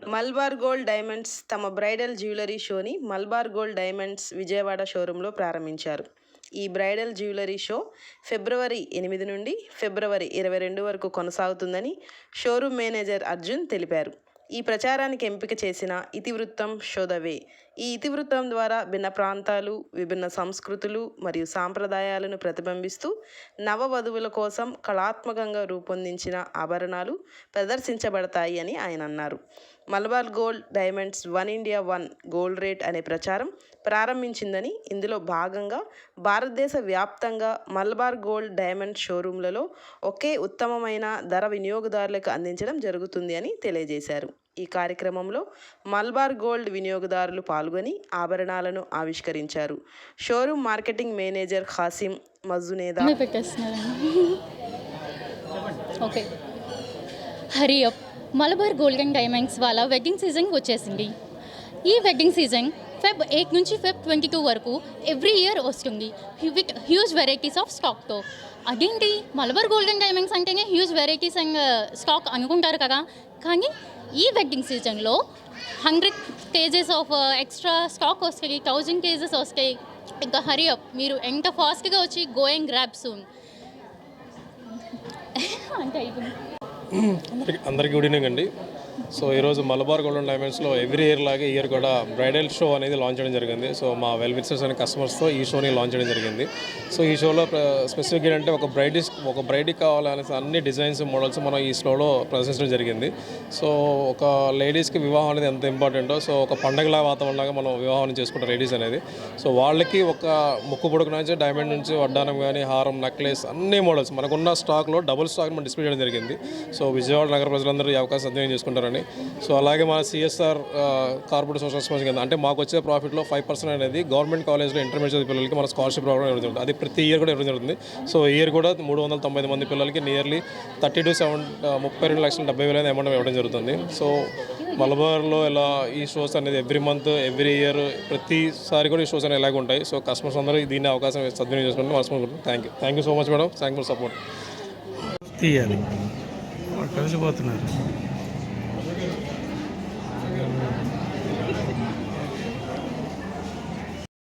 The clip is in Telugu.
మల్బార్ గోల్డ్ డైమండ్స్ తమ బ్రైడల్ జ్యువెలరీ షోని మల్బార్ గోల్డ్ డైమండ్స్ విజయవాడ షోరూంలో ప్రారంభించారు. ఈ బ్రైడల్ జ్యువెలరీ షో ఫిబ్రవరి ఎనిమిది నుండి ఫిబ్రవరి ఇరవై రెండు వరకు కొనసాగుతుందని షోరూమ్ మేనేజర్ అర్జున్ తెలిపారు. ఈ ప్రచారానికి ఎంపిక చేసిన ఇతివృత్తం షోదవే ఈ ఇతివృత్తం ద్వారా భిన్న ప్రాంతాలు విభిన్న సంస్కృతులు మరియు సాంప్రదాయాలను ప్రతిబింబిస్తూ నవవధువుల కోసం కళాత్మకంగా రూపొందించిన ఆభరణాలు ప్రదర్శించబడతాయి అని ఆయన అన్నారు. Malabar gold diamonds one India one gold rate అనే ప్రచారం ప్రారంభించిందని ఇందులో భాగంగా భారతదేశ వ్యాప్తంగా మలబార్ గోల్డ్ డైమండ్ షోరూంలలో ఒకే ఉత్తమమైన ధర వినియోగదారులకు అందించడం జరుగుతుంది అని తెలియజేశారు. ఈ కార్యక్రమంలో మల్బార్ గోల్డ్ వినియోగదారులు పాల్గొని ఆభరణాలను ఆవిష్కరించారు. షోరూమ్ మార్కెటింగ్ మేనేజర్ ఖాసిం మజునేదా okay Hari up Malabar golden diamonds వాళ్ళ వెడ్డింగ్ సీజన్ వచ్చేసింది. ఈ వెడ్డింగ్ సీజన్ ఫెబ్ ఎయిట్ నుంచి ఫెబ్ ట్వంటీ టూ వరకు ఎవ్రీ ఇయర్ వస్తుంది. విత్ హ్యూజ్ వెరైటీస్ ఆఫ్ స్టాక్తో అదేంటి? మలబార్ గోల్డెన్ డైమండ్స్ అంటేనే హ్యూజ్ వెరైటీస్ అండ్ స్టాక్ అనుకుంటారు కదా. కానీ ఈ వెడ్డింగ్ సీజన్లో hundred kgs of extra stock వస్తాయి. థౌజండ్ కేజెస్ వస్తాయి. ఇంకా హరి అప్ మీరు ఎంత ఫాస్ట్గా వచ్చి గోయింగ్ గ్రాప్ సూన్ అంటే అందరికి అందరికీ గుడ్ ఈవినింగ్ అండి. సో ఈరోజు మలబార్ గోల్డెన్ డైమండ్స్లో ఎవ్రీ ఇయర్ లాగే ఇయర్ కూడా బ్రైడల్ షో అనేది లాంచ్ చేయడం జరిగింది. సో మా వెల్ విక్సర్స్ అనే కస్టమర్స్తో ఈ షోని లాంచ్ చేయడం జరిగింది. సో ఈ షోలో స్పెసిఫిక్ uh, ఏంటంటే ఒక బ్రైడిస్ ఒక బ్రైడ్కి కావాలనే అన్ని డిజైన్స్ మోడల్స్ మనం ఈ షోలో ప్రదర్శించడం జరిగింది. సో ఒక లేడీస్కి వివాహం అనేది ఎంత ఇంపార్టెంటో సో ఒక పండగలా వాతావరణంగా మనం వివాహం చేసుకుంటాం లేడీస్ అనేది. సో వాళ్ళకి ఒక ముక్కు పొడుకు నుంచి డైమండ్ నుంచి వడ్డానం కానీ హారం నెక్లెస్ అన్ని మోడల్స్ మనకున్న స్టాక్లో డబుల్ స్టాక్ మనం డిస్ప్లే చేయడం జరిగింది. సో విజయవాడ నగర ప్రజలందరూ ఈ అవకాశం సద్వినియోగం చేసుకుంటారని సో అలాగే మన సిఎస్ఆర్ కార్పొరేట్ సోషల్ రెస్పాన్స్ కింద అంటే మాకు వచ్చే ప్రాఫిట్లో ఫైవ్ పర్సెంట్ అనేది గవర్నమెంట్ కాలేజ్లో ఇంటర్మీడియట్ పిల్లలకి మన స్కాలర్షిప్ ప్రోగ్రామ్ జరుగుతుంది. అది ప్రతి ఇయర్ కూడా ఇవ్వడం జరుగుతుంది. సో ఇయర్ కూడా మూడు వందల తొంభై మంది పిల్లలకి నియర్లీ థర్టీ టు సెవెన్ ముప్పై రెండు లక్షల డెబ్బై వేల అమౌంట్ ఇవ్వడం జరుగుతుంది. సో మలబార్లో ఇలా ఈ షోస్ అనేది ఎవ్రీ మంత్ ఎవ్రీ ఇయర్ ప్రతిసారి కూడా ఈ షోస్ అనేవి ఇలాగ ఉంటాయి. సో కస్టమర్స్ అందరూ దీన్ని అవకాశం సద్వినియోగం చేసుకుంటే మనస్ఫూర్తి thank you thank you so much madam thank you for support తీయాలి. కలిసిపోతున్నారు.